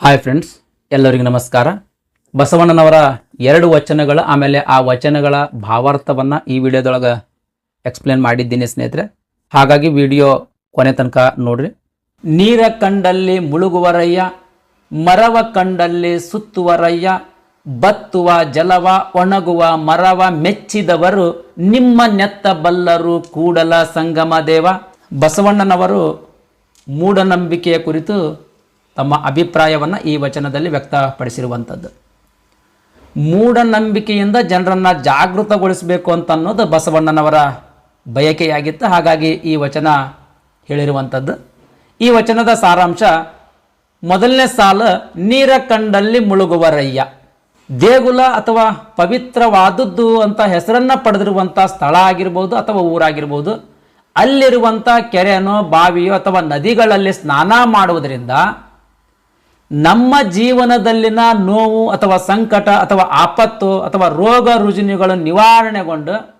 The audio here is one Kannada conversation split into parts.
ಹಾಯ್ ಫ್ರೆಂಡ್ಸ್ ಎಲ್ಲರಿಗೂ ನಮಸ್ಕಾರ. ಬಸವಣ್ಣನವರ ಎರಡು ವಚನಗಳು, ಆಮೇಲೆ ಆ ವಚನಗಳ ಭಾವಾರ್ಥವನ್ನು ಈ ವಿಡಿಯೋದೊಳಗೆ ಎಕ್ಸ್ಪ್ಲೇನ್ ಮಾಡಿದ್ದೀನಿ ಸ್ನೇಹಿತರೆ. ಹಾಗಾಗಿ ವಿಡಿಯೋ ಕೊನೆ ತನಕ ನೋಡ್ರಿ. ನೀರ ಕಂಡಲ್ಲಿ ಮುಳುಗುವರಯ್ಯ ಮರವ ಕಂಡಲ್ಲಿ ಸುತ್ತುವರಯ್ಯ ಬತ್ತುವ ಜಲವ ಒಣಗುವ ಮರವ ಮೆಚ್ಚಿದವರು ನಿಮ್ಮ ನೆತ್ತ ಬಲ್ಲರು ಕೂಡಲ ಸಂಗಮ ದೇವ. ಬಸವಣ್ಣನವರು ಮೂಢನಂಬಿಕೆಯ ಕುರಿತು ತಮ್ಮ ಅಭಿಪ್ರಾಯವನ್ನು ಈ ವಚನದಲ್ಲಿ ವ್ಯಕ್ತಪಡಿಸಿರುವಂಥದ್ದು. ಮೂಢನಂಬಿಕೆಯಿಂದ ಜನರನ್ನು ಜಾಗೃತಗೊಳಿಸಬೇಕು ಅಂತ ಅನ್ನೋದು ಬಸವಣ್ಣನವರ ಬಯಕೆಯಾಗಿತ್ತು. ಹಾಗಾಗಿ ಈ ವಚನ ಹೇಳಿರುವಂಥದ್ದು. ಈ ವಚನದ ಸಾರಾಂಶ, ಮೊದಲನೇ ಸಾಲ, ನೀರ ಕಂಡಲ್ಲಿ ಮುಳುಗುವರಯ್ಯ. ದೇಗುಲ ಅಥವಾ ಪವಿತ್ರವಾದದ್ದು ಅಂತ ಹೆಸರನ್ನ ಪಡೆದಿರುವಂಥ ಸ್ಥಳ ಆಗಿರ್ಬೋದು ಅಥವಾ ಊರಾಗಿರ್ಬೋದು, ಅಲ್ಲಿರುವಂಥ ಕೆರೆನೋ, ಬಾವಿಯೋ ಅಥವಾ ನದಿಗಳಲ್ಲಿ ಸ್ನಾನ ಮಾಡುವುದರಿಂದ ನಮ್ಮ ಜೀವನದಲ್ಲಿನ ನೋವು ಅಥವಾ ಸಂಕಟ ಅಥವಾ ಆಪತ್ತು ಅಥವಾ ರೋಗ ರುಜಿನಗಳು ನಿವಾರಣೆಗೊಂಡು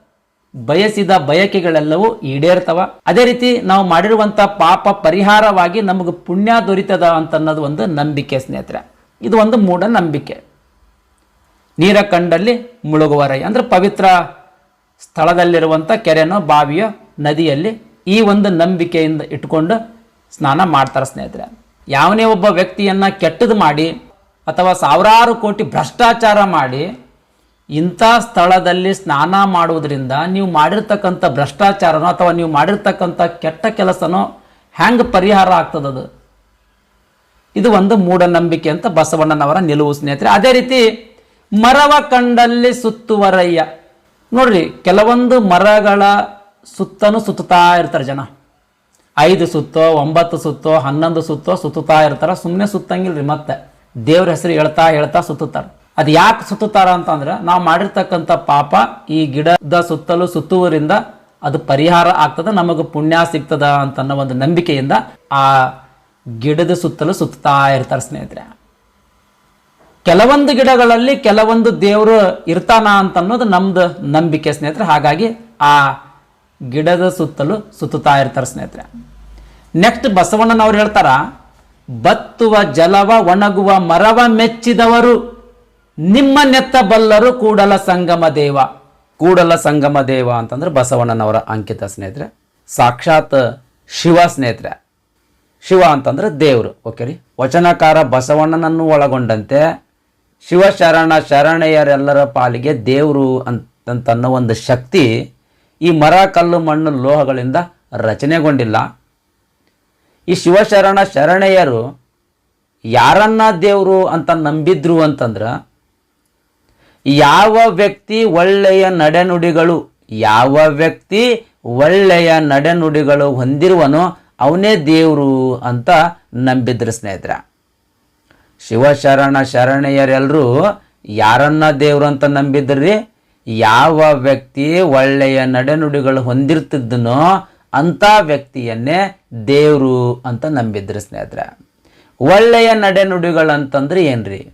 ಬಯಸಿದ ಬಯಕೆಗಳೆಲ್ಲವೂ ಈಡೇರ್ತವ. ಅದೇ ರೀತಿ ನಾವು ಮಾಡಿರುವಂಥ ಪಾಪ ಪರಿಹಾರವಾಗಿ ನಮಗೆ ಪುಣ್ಯ ದೊರೀತದ ಅಂತ ಅನ್ನೋದು ಒಂದು ನಂಬಿಕೆ ಸ್ನೇಹಿತರೆ. ಇದು ಒಂದು ಮೂಢ ನಂಬಿಕೆ. ನೀರ ಕಂಡಲ್ಲಿ ಮುಳುಗುವರೈ ಅಂದ್ರೆ ಪವಿತ್ರ ಸ್ಥಳದಲ್ಲಿರುವಂಥ ಕೆರೆನೋ ಬಾವಿಯೋ ನದಿಯಲ್ಲಿ ಈ ಒಂದು ನಂಬಿಕೆಯಿಂದ ಇಟ್ಕೊಂಡು ಸ್ನಾನ ಮಾಡ್ತಾರೆ ಸ್ನೇಹಿತರೆ. ಯಾವನೇ ಒಬ್ಬ ವ್ಯಕ್ತಿಯನ್ನು ಕೆಟ್ಟದು ಮಾಡಿ ಅಥವಾ ಸಾವಿರಾರು ಕೋಟಿ ಭ್ರಷ್ಟಾಚಾರ ಮಾಡಿ ಇಂಥ ಸ್ಥಳದಲ್ಲಿ ಸ್ನಾನ ಮಾಡುವುದರಿಂದ ನೀವು ಮಾಡಿರ್ತಕ್ಕಂಥ ಭ್ರಷ್ಟಾಚಾರನೋ ಅಥವಾ ನೀವು ಮಾಡಿರ್ತಕ್ಕಂಥ ಕೆಟ್ಟ ಕೆಲಸನೋ ಹೆಂಗೆ ಪರಿಹಾರ ಆಗ್ತದದು ಇದು ಒಂದು ಮೂಢನಂಬಿಕೆ ಅಂತ ಬಸವಣ್ಣನವರ ನಿಲುವು ಸ್ನೇಹಿತರೆ. ಅದೇ ರೀತಿ ಮರವ ಕಂಡಲ್ಲಿ ಸುತ್ತುವರಯ್ಯ ನೋಡ್ರಿ, ಕೆಲವೊಂದು ಮರಗಳ ಸುತ್ತನೂ ಸುತ್ತುತ್ತಾ ಇರ್ತಾರೆ ಜನ. ಐದು ಸುತ್ತೋ, ಒಂಬತ್ತು ಸುತ್ತೋ, ಹನ್ನೊಂದು ಸುತ್ತೋ ಸುತ್ತುತ್ತಾ ಇರ್ತಾರೆ. ಸುಮ್ಮನೆ ಸುತ್ತಂಗಿಲ್ರಿ ಮತ್ತೆ. ದೇವ್ರ ಹೆಸರು ಹೇಳ್ತಾ ಹೇಳ್ತಾ ಸುತ್ತುತ್ತಾರೆ. ಅದು ಯಾಕೆ ಸುತ್ತುತ್ತಾರ ಅಂತಂದ್ರೆ ನಾವು ಮಾಡಿರ್ತಕ್ಕಂಥ ಪಾಪ ಈ ಗಿಡದ ಸುತ್ತಲೂ ಸುತ್ತುವರಿಂದ ಅದು ಪರಿಹಾರ ಆಗ್ತದ, ನಮಗೆ ಪುಣ್ಯ ಸಿಗ್ತದ ಅಂತ ಅನ್ನೋ ಒಂದು ನಂಬಿಕೆಯಿಂದ ಆ ಗಿಡದ ಸುತ್ತಲೂ ಸುತ್ತಾ ಇರ್ತಾರೆ ಸ್ನೇಹಿತರೆ. ಕೆಲವೊಂದು ಗಿಡಗಳಲ್ಲಿ ಕೆಲವೊಂದು ದೇವರು ಇರ್ತಾನ ಅಂತ ಅನ್ನೋದು ನಮ್ದು ನಂಬಿಕೆ ಸ್ನೇಹಿತರೆ. ಹಾಗಾಗಿ ಆ ಗಿಡದ ಸುತ್ತಲೂ ಸುತ್ತುತ್ತಾ ಇರ್ತಾರೆ ಸ್ನೇಹಿತರೆ. ನೆಕ್ಸ್ಟ್ ಬಸವಣ್ಣನವ್ರು ಹೇಳ್ತಾರ, ಬತ್ತುವ, ಜಲವ, ಒಣಗುವ, ಮರವ ಮೆಚ್ಚಿದವರು ನಿಮ್ಮ ನೆತ್ತ ಬಲ್ಲರು ಕೂಡಲ ಸಂಗಮ ದೇವ. ಕೂಡಲ ಸಂಗಮ ದೇವ ಅಂತಂದ್ರೆ ಬಸವಣ್ಣನವರ ಅಂಕಿತ ಸ್ನೇಹಿತರೆ, ಸಾಕ್ಷಾತ್ ಶಿವ ಸ್ನೇಹಿತರೆ. ಶಿವ ಅಂತಂದ್ರೆ ದೇವರು ಓಕೆ ರೀ? ವಚನಕಾರ ಬಸವಣ್ಣನನ್ನು ಒಳಗೊಂಡಂತೆ, ಶಿವಶರಣ ಶರಣೆಯರೆಲ್ಲರ ಪಾಲಿಗೆ ದೇವರು ಅಂತ ಒಂದು ಶಕ್ತಿ ಈ ಮರ, ಕಲ್ಲು, ಮಣ್ಣು, ಲೋಹಗಳಿಂದ ರಚನೆಗೊಂಡಿಲ್ಲ. ಈ ಶಿವಶರಣ ಶರಣೆಯರು ಯಾರನ್ನ ದೇವರು ಅಂತ ನಂಬಿದ್ರು ಅಂತಂದ್ರೆ ಯಾವ ವ್ಯಕ್ತಿ ಒಳ್ಳೆಯ ನಡೆನುಡಿಗಳು, ಯಾವ ವ್ಯಕ್ತಿ ಒಳ್ಳೆಯ ನಡೆನುಡಿಗಳು ಹೊಂದಿರುವನೋ ಅವನೇ ದೇವರು ಅಂತ ನಂಬಿದ್ರು ಸ್ನೇಹಿತರ. ಶಿವಶರಣ ಶರಣೆಯರೆಲ್ಲರೂ ಯಾರನ್ನ ದೇವರು ಅಂತ ನಂಬಿದ್ರಿ? ಯಾವ ವ್ಯಕ್ತಿ ಒಳ್ಳೆಯ ನಡೆನುಡಿಗಳು ಹೊಂದಿರ್ತಿದ್ದನೋ ಅಂಥ ವ್ಯಕ್ತಿಯನ್ನೇ ದೇವರು ಅಂತ ನಂಬಿದ್ರು ಸ್ನೇಹಿತರೆ. ಒಳ್ಳೆಯ ನಡೆನುಡಿಗಳಂತಂದ್ರೆ ಏನ್ರಿ?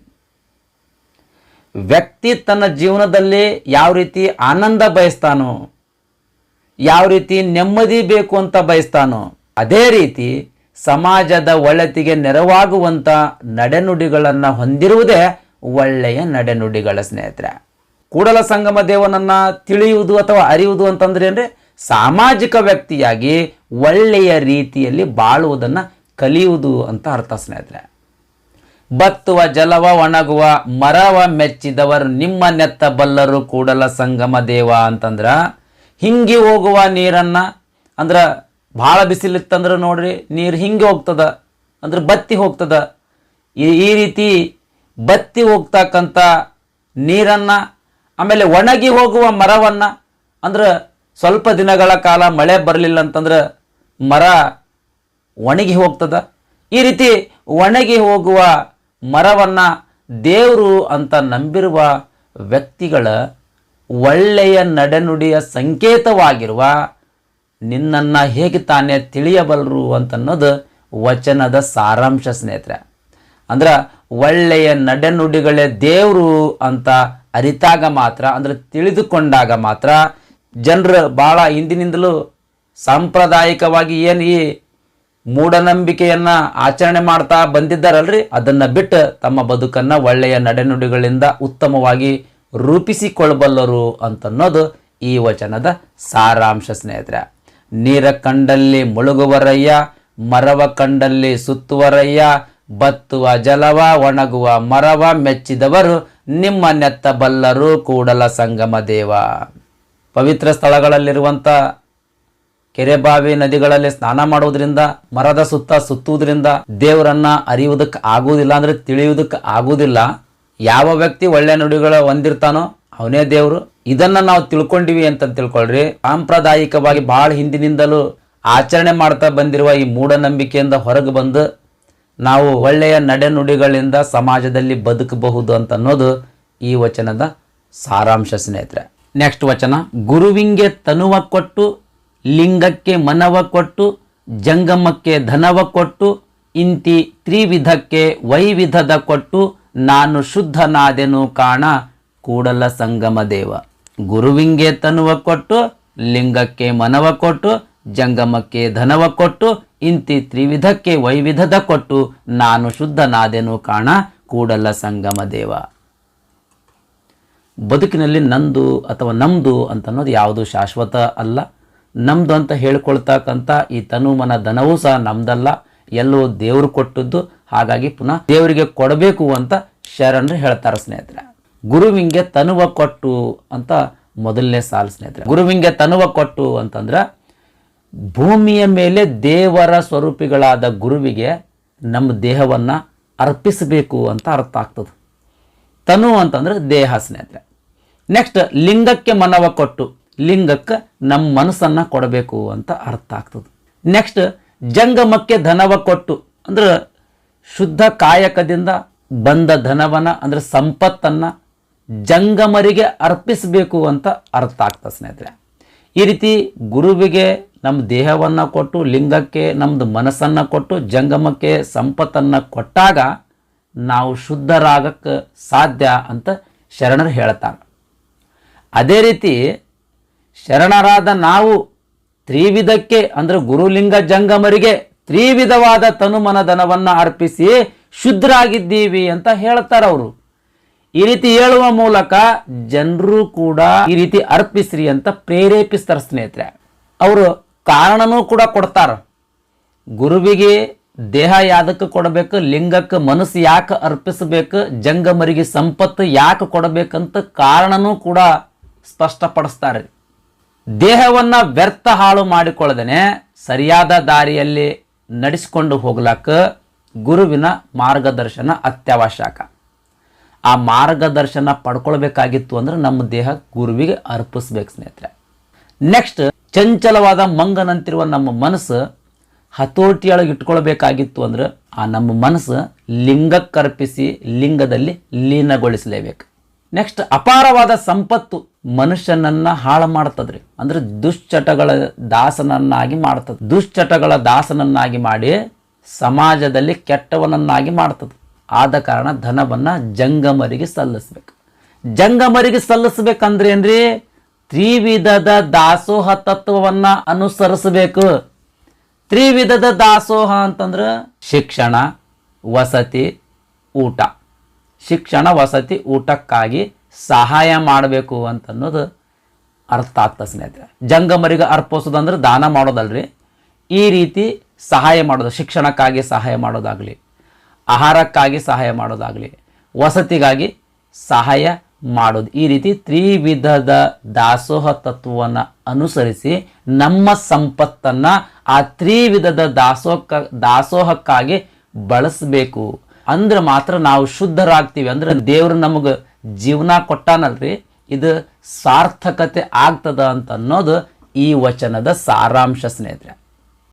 ವ್ಯಕ್ತಿ ತನ್ನ ಜೀವನದಲ್ಲಿ ಯಾವ ರೀತಿ ಆನಂದ ಬಯಸ್ತಾನೋ, ಯಾವ ರೀತಿ ನೆಮ್ಮದಿ ಬೇಕು ಅಂತ ಬಯಸ್ತಾನೋ, ಅದೇ ರೀತಿ ಸಮಾಜದ ಒಳತಿಗೆ ನೆರವಾಗುವಂಥ ನಡೆನುಡಿಗಳನ್ನು ಹೊಂದಿರುವುದೇ ಒಳ್ಳೆಯ ನಡೆನುಡಿಗಳ ಸ್ನೇಹಿತರೆ. ಕೂಡಲ ಸಂಗಮ ದೇವನನ್ನು ತಿಳಿಯುವುದು ಅಥವಾ ಅರಿಯುವುದು ಅಂತಂದ್ರೆ ಅಂದ್ರೆ ಸಾಮಾಜಿಕ ವ್ಯಕ್ತಿಯಾಗಿ ಒಳ್ಳೆಯ ರೀತಿಯಲ್ಲಿ ಬಾಳುವುದನ್ನು ಕಲಿಯುವುದು ಅಂತ ಅರ್ಥ ಸ್ನೇಹಿತರೆ. ಬತ್ತುವ, ಜಲವ, ಒಣಗುವ, ಮರವ ಮೆಚ್ಚಿದವರು ನಿಮ್ಮ ನೆತ್ತ ಬಲ್ಲರು ಕೂಡಲ ಸಂಗಮ ದೇವ ಅಂತಂದ್ರೆ ಹಿಂಗಿ ಹೋಗುವ ನೀರನ್ನ ಅಂದ್ರೆ ಭಾಳ ಬಿಸಿಲಿತ್ತಂದ್ರೆ ನೋಡ್ರಿ ನೀರು ಹಿಂಗೆ ಹೋಗ್ತದ, ಅಂದ್ರೆ ಬತ್ತಿ ಹೋಗ್ತದ. ಈ ರೀತಿ ಬತ್ತಿ ಹೋಗ್ತಕ್ಕಂಥ ನೀರನ್ನ ಆಮೇಲೆ ಒಣಗಿ ಹೋಗುವ ಮರವನ್ನ ಅಂದ್ರೆ ಸ್ವಲ್ಪ ದಿನಗಳ ಕಾಲ ಮಳೆ ಬರಲಿಲ್ಲ ಅಂತಂದ್ರೆ ಮರ ಒಣಗಿ ಹೋಗ್ತದ? ಈ ರೀತಿ ಒಣಗಿ ಹೋಗುವ ಮರವನ್ನ ದೇವರು ಅಂತ ನಂಬಿರುವ ವ್ಯಕ್ತಿಗಳ ಒಳ್ಳೆಯ ನಡೆನುಡಿಯ ಸಂಕೇತವಾಗಿರುವ ನಿನ್ನನ್ನು ಹೇಗೆ ತಾನೇ ತಿಳಿಯಬಲ್ಲರು ಅಂತನ್ನೋದು ವಚನದ ಸಾರಾಂಶ ಸ್ನೇಹಿತರೆ. ಅಂದ್ರೆ ಒಳ್ಳೆಯ ನಡೆನುಡಿಗಳೇ ದೇವರು ಅಂತ ಅರಿತಾಗ ಮಾತ್ರ, ಅಂದ್ರೆ ತಿಳಿದುಕೊಂಡಾಗ ಮಾತ್ರ ಜನರು ಭಾಳ ಹಿಂದಿನಿಂದಲೂ ಸಾಂಪ್ರದಾಯಿಕವಾಗಿ ಏನು ಈ ಮೂಢನಂಬಿಕೆಯನ್ನು ಆಚರಣೆ ಮಾಡ್ತಾ ಬಂದಿದ್ದಾರಲ್ರಿ? ಅದನ್ನು ಬಿಟ್ಟು ತಮ್ಮ ಬದುಕನ್ನು ಒಳ್ಳೆಯ ನಡೆನುಡಿಗಳಿಂದ ಉತ್ತಮವಾಗಿ ರೂಪಿಸಿಕೊಳ್ಳಬಲ್ಲರು ಅಂತನ್ನೋದು ಈ ವಚನದ ಸಾರಾಂಶ ಸ್ನೇಹಿತರೆ. ನೀರ ಕಂಡಲ್ಲಿ ಮುಳುಗುವರಯ್ಯ, ಮರವ ಕಂಡಲ್ಲಿ ಸುತ್ತುವರಯ್ಯ, ಬತ್ತುವ ಜಲವ, ಒಣಗುವ ಮರವ ಮೆಚ್ಚಿದವರು ನಿಮ್ಮ ನೆತ್ತಬಲ್ಲರು ಕೂಡಲ ಸಂಗಮ ದೇವ. ಪವಿತ್ರ ಸ್ಥಳಗಳಲ್ಲಿರುವಂಥ ಕೆರೆ ಬಾವಿ ನದಿಗಳಲ್ಲಿ ಸ್ನಾನ ಮಾಡುವುದರಿಂದ, ಮರದ ಸುತ್ತ ಸುತ್ತುವುದರಿಂದ ದೇವರನ್ನ ಅರಿಯುವುದಕ್ಕೆ ಆಗುವುದಿಲ್ಲ ಅಂದ್ರೆ ತಿಳಿಯುವುದಕ್ಕೆ ಆಗುವುದಿಲ್ಲ. ಯಾವ ವ್ಯಕ್ತಿ ಒಳ್ಳೆ ನುಡಿಗಳ ಹೊಂದಿರ್ತಾನೋ ಅವನೇ ದೇವರು. ಇದನ್ನ ನಾವು ತಿಳ್ಕೊಂಡಿವಿ ಅಂತ ತಿಳ್ಕೊಳ್ರಿ. ಸಾಂಪ್ರದಾಯಿಕವಾಗಿ ಬಹಳ ಹಿಂದಿನಿಂದಲೂ ಆಚರಣೆ ಮಾಡ್ತಾ ಬಂದಿರುವ ಈ ಮೂಢನಂಬಿಕೆಯಿಂದ ಹೊರಗೆ ಬಂದು ನಾವು ಒಳ್ಳೆಯ ನಡೆನುಡಿಗಳಿಂದ ಸಮಾಜದಲ್ಲಿ ಬದುಕಬಹುದು ಅಂತ ಅನ್ನೋದು ಈ ವಚನದ ಸಾರಾಂಶ ಸ್ನೇಹಿತರೆ. ನೆಕ್ಸ್ಟ್ ವಚನ. ಗುರುವಿಂಗೆ ತನುವ ಕೊಟ್ಟು, ಲಿಂಗಕ್ಕೆ ಮನವ ಕೊಟ್ಟು, ಜಂಗಮಕ್ಕೆ ಧನವ ಕೊಟ್ಟು, ಇಂತಿ ತ್ರಿವಿಧಕ್ಕೆ ವೈವಿಧದ ಕೊಟ್ಟು, ನಾನು ಶುದ್ಧನಾದೆನು ಕಾಣ, ಕೂಡಲ ಸಂಗಮ ದೇವ. ಗುರುವಿಂಗೆ ತನುವ ಕೊಟ್ಟು, ಲಿಂಗಕ್ಕೆ ಮನವ ಕೊಟ್ಟು, ಜಂಗಮಕ್ಕೆ ಧನವ ಕೊಟ್ಟು, ಇಂತಿ ತ್ರಿವಿಧಕ್ಕೆ ವೈವಿಧದ ಕೊಟ್ಟು, ನಾನು ಶುದ್ಧನಾದೆನು ಕಾಣ, ಕೂಡಲ ಸಂಗಮ ದೇವ. ಬದುಕಿನಲ್ಲಿ ನಂದು ಅಥವಾ ನಮ್ದು ಅಂತ ಅನ್ನೋದು ಯಾವುದು ಶಾಶ್ವತ ಅಲ್ಲ. ನಮ್ದು ಅಂತ ಹೇಳ್ಕೊಳ್ತಕ್ಕಂಥ ಈ ತನು ಮನ ಧನವೂ ಸಹ ನಮ್ದಲ್ಲ. ಎಲ್ಲೋ ದೇವರು ಕೊಟ್ಟದ್ದು, ಹಾಗಾಗಿ ಪುನಃ ದೇವರಿಗೆ ಕೊಡಬೇಕು ಅಂತ ಶರಣರು ಹೇಳ್ತಾರೆ ಸ್ನೇಹಿತರೆ. ಗುರುವಿಂಗೆ ತನುವ ಕೊಟ್ಟು ಅಂತ ಮೊದಲನೇ ಸಾಲು ಸ್ನೇಹಿತರೆ. ಗುರುವಿಂಗೆ ತನುವ ಕೊಟ್ಟು ಅಂತಂದ್ರೆ ಭೂಮಿಯ ಮೇಲೆ ದೇವರ ಸ್ವರೂಪಿಗಳಾದ ಗುರುವಿಗೆ ನಮ್ಮ ದೇಹವನ್ನು ಅರ್ಪಿಸಬೇಕು ಅಂತ ಅರ್ಥ ಆಗ್ತದೆ. ತನು ಅಂತಂದ್ರೆ ದೇಹ ಸ್ನೇಹಿತರೆ. ನೆಕ್ಸ್ಟ್ ಲಿಂಗಕ್ಕೆ ಮನವ ಕೊಟ್ಟು. ಲಿಂಗಕ್ಕೆ ನಮ್ಮ ಮನಸ್ಸನ್ನು ಕೊಡಬೇಕು ಅಂತ ಅರ್ಥ ಆಗ್ತದೆ. ನೆಕ್ಸ್ಟ್ ಜಂಗಮಕ್ಕೆ ಧನವ ಕೊಟ್ಟು. ಅಂದ್ರೆ ಶುದ್ಧ ಕಾಯಕದಿಂದ ಬಂದ ಧನವನ ಅಂದ್ರೆ ಸಂಪತ್ತನ್ನು ಜಂಗಮರಿಗೆ ಅರ್ಪಿಸಬೇಕು ಅಂತ ಅರ್ಥ ಆಗ್ತದೆ ಸ್ನೇಹಿತರೆ. ಈ ರೀತಿ ಗುರುವಿಗೆ ನಮ್ಮ ದೇಹವನ್ನು ಕೊಟ್ಟು, ಲಿಂಗಕ್ಕೆ ನಮ್ಮದು ಮನಸ್ಸನ್ನು ಕೊಟ್ಟು, ಜಂಗಮಕ್ಕೆ ಸಂಪತ್ತನ್ನು ಕೊಟ್ಟಾಗ ನಾವು ಶುದ್ಧರಾಗಕ್ಕೆ ಸಾಧ್ಯ ಅಂತ ಶರಣರು ಹೇಳ್ತಾರೆ. ಅದೇ ರೀತಿ ಶರಣರಾದ ನಾವು ತ್ರಿವಿಧಕ್ಕೆ ಅಂದ್ರೆ ಗುರುಲಿಂಗ ಜಂಗಮರಿಗೆ ತ್ರಿವಿಧವಾದ ತನುಮನಧನವನ್ನು ಅರ್ಪಿಸಿ ಶುದ್ಧರಾಗಿದ್ದೀವಿ ಅಂತ ಹೇಳ್ತಾರೆ ಅವರು. ಈ ರೀತಿ ಹೇಳುವ ಮೂಲಕ ಜನರು ಕೂಡ ಈ ರೀತಿ ಅರ್ಪಿಸ್ರಿ ಅಂತ ಪ್ರೇರೇಪಿಸ್ತಾರೆ ಸ್ನೇಹಿತರೆ. ಅವರು ಕಾರಣನೂ ಕೂಡ ಕೊಡ್ತಾರೆ. ಗುರುವಿಗೆ ದೇಹ ಯಾದಕ್ಕೆ ಕೊಡಬೇಕು, ಲಿಂಗಕ್ಕೆ ಮನಸ್ಸು ಯಾಕೆ ಅರ್ಪಿಸಬೇಕು, ಜಂಗಮರಿಗೆ ಸಂಪತ್ತು ಯಾಕೆ ಕೊಡಬೇಕಂತ ಕಾರಣನೂ ಕೂಡ ಸ್ಪಷ್ಟಪಡಿಸ್ತಾರೆ. ದೇಹವನ್ನ ವ್ಯರ್ಥ ಹಾಳು ಮಾಡಿಕೊಳ್ಳದೇನೆ ಸರಿಯಾದ ದಾರಿಯಲ್ಲಿ ನಡೆಸಿಕೊಂಡು ಹೋಗ್ಲಕ್ಕ ಗುರುವಿನ ಮಾರ್ಗದರ್ಶನ ಅತ್ಯವಶ್ಯಕ. ಆ ಮಾರ್ಗದರ್ಶನ ಪಡ್ಕೊಳ್ಬೇಕಾಗಿತ್ತು ಅಂದ್ರೆ ನಮ್ಮ ದೇಹ ಗುರುವಿಗೆ ಅರ್ಪಿಸ್ಬೇಕು ಸ್ನೇಹಿತರೆ. ನೆಕ್ಸ್ಟ್ ಚಂಚಲವಾದ ಮಂಗನಂತಿರುವ ನಮ್ಮ ಮನಸ್ಸು ಹತೋಟಿಯೊಳಗೆ ಇಟ್ಕೊಳ್ಬೇಕಾಗಿತ್ತು ಅಂದ್ರೆ ಆ ನಮ್ಮ ಮನಸ್ಸು ಲಿಂಗಕ್ಕರ್ಪಿಸಿ ಲಿಂಗದಲ್ಲಿ ಲೀನಗೊಳಿಸಲೇಬೇಕು. ನೆಕ್ಸ್ಟ್ ಅಪಾರವಾದ ಸಂಪತ್ತು ಮನುಷ್ಯನನ್ನ ಹಾಳು ಮಾಡ್ತದ್ರಿ. ಅಂದ್ರೆ ದುಶ್ಚಟಗಳ ದಾಸನನ್ನಾಗಿ ಮಾಡ್ತದೆ. ದುಶ್ಚಟಗಳ ದಾಸನನ್ನಾಗಿ ಮಾಡಿ ಸಮಾಜದಲ್ಲಿ ಕೆಟ್ಟವನನ್ನಾಗಿ ಮಾಡ್ತದೆ. ಆದ ಕಾರಣ ಧನವನ್ನ ಜಂಗಮರಿಗೆ ಸಲ್ಲಿಸ್ಬೇಕು. ಜಂಗಮರಿಗೆ ಸಲ್ಲಿಸ್ಬೇಕಂದ್ರೆ ಏನ್ರಿ? ತ್ರಿವಿಧದ ದಾಸೋಹ ತತ್ವವನ್ನ ಅನುಸರಿಸಬೇಕು. ತ್ರಿವಿಧದ ದಾಸೋಹ ಅಂತಂದ್ರೆ ಶಿಕ್ಷಣ, ವಸತಿ, ಊಟ. ಶಿಕ್ಷಣ ವಸತಿ ಊಟಕ್ಕಾಗಿ ಸಹಾಯ ಮಾಡಬೇಕು ಅಂತನ್ನೋದು ಅರ್ಥ ಆಗ್ತದೆ ಸ್ನೇಹಿತರೆ. ಜಂಗಮರಿಗೆ ಅರ್ಪಿಸೋದಂದ್ರೆ ದಾನ ಮಾಡೋದಲ್ರಿ. ಈ ರೀತಿ ಸಹಾಯ ಮಾಡೋದು, ಶಿಕ್ಷಣಕ್ಕಾಗಿ ಸಹಾಯ ಮಾಡೋದಾಗಲಿ, ಆಹಾರಕ್ಕಾಗಿ ಸಹಾಯ ಮಾಡೋದಾಗಲಿ, ವಸತಿಗಾಗಿ ಸಹಾಯ ಮಾಡೋದು. ಈ ರೀತಿ ತ್ರಿವಿಧದ ದಾಸೋಹ ತತ್ವವನ್ನು ಅನುಸರಿಸಿ ನಮ್ಮ ಸಂಪತ್ತನ್ನು ಆ ತ್ರಿವಿಧದ ದಾಸೋಹ ದಾಸೋಹಕ್ಕಾಗಿ ಬಳಸಬೇಕು. ಅಂದ್ರೆ ಮಾತ್ರ ನಾವು ಶುದ್ಧರಾಗ್ತೀವಿ. ಅಂದ್ರೆ ದೇವರು ನಮಗೆ ಜೀವನ ಕೊಟ್ಟಾನಲ್ರಿ. ಇದು ಸಾರ್ಥಕತೆ ಆಗ್ತದ ಅಂತ ಅನ್ನೋದು ಈ ವಚನದ ಸಾರಾಂಶ ಸ್ನೇಹಿತರೆ.